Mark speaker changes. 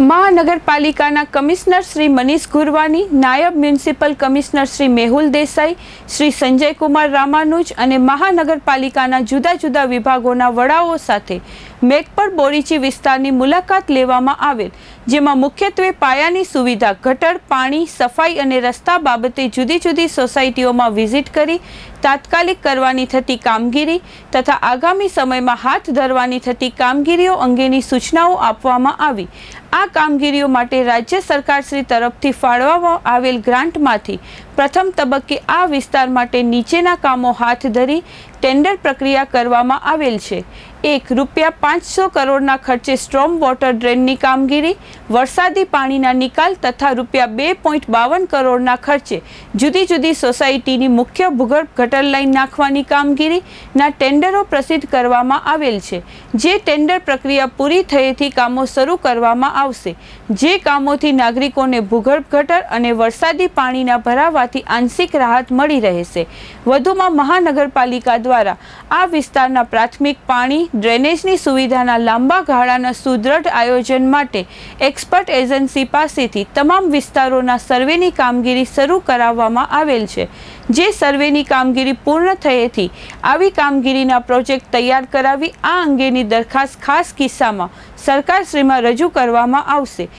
Speaker 1: મહાનગરપાલિકાના કમિશનર શ્રી મનીષ ગુરવાની, નાયબ municipal commissioner Shri Mehul Desai, Shri Sanjay Kumar Ramanuj અને મહાનગરપાલિકાના જુદા જુદા વિભાગોના વડાઓ સાથે મેઘપર બોરીચી વિસ્તારની મુલાકાત લેવામાં આવેલ, જેમાં મુખ્યત્વે પાયાની સુવિધા, ગટર, પાણી, સફાઈ અને રસ્તા બાબતે જુદી જુદી સોસાયટીઓમાં વિઝિટ કરી તાત્કાલિક કરવાની થતી કામગીરી તથા આગામી સમયમાં હાથ ધરવાની થતી કામગીરીઓ અંગેની સૂચનાઓ આપવામાં આવી. આ કામગીરીઓ માટે રાજ્ય સરકારશ્રી તરફથી ફાળવવામાં આવેલ ગ્રાન્ટમાંથી પ્રથમ તબક્કે આ વિસ્તાર માટે નીચેના કામો હાથ ધરી ટેન્ડર પ્રક્રિયા કરવામાં આવેલ છે. એક રૂપિયા પાંચસો કરોડના ખર્ચે સ્ટ્રોમ વોટર ડ્રેનની કામગીરી, વરસાદી પાણીના નિકાલ તથા રૂપિયા બે પોઈન્ટ બાવન કરોડના ખર્ચે જુદી જુદી સોસાયટીની મુખ્ય ભૂગર્ભ ગટર લાઇન નાખવાની કામગીરીના ટેન્ડરો પ્રસિદ્ધ કરવામાં આવેલ છે. જે ટેન્ડર પ્રક્રિયા પૂરી થયેથી કામો શરૂ કરવામાં આવશે. જે કામોથી નાગરિકોને ભૂગર્ભ ગટર અને વરસાદી પાણીના ભરાવાથી આંશિક રાહત મળી રહેશે. વધુમાં મહાનગરપાલિકા દ્વારા આ વિસ્તારના પ્રાથમિક પાણી, ડ્રેનેજની સુવિધાના લાંબા ગાળાના સુદૃઢ આયોજન માટે એક્સપર્ટ એજન્સી પાસેથી તમામ વિસ્તારોના સર્વેની કામગીરી શરૂ કરાવવામાં આવેલ છે. જે સર્વેની કામગીરી પૂર્ણ થયેથી આવી કામગીરીના પ્રોજેક્ટ તૈયાર કરાવી આ અંગેની દરખાસ્ત ખાસ કિસ્સામાં સરકારશ્રીમાં રજૂ કરવામાં આવશે.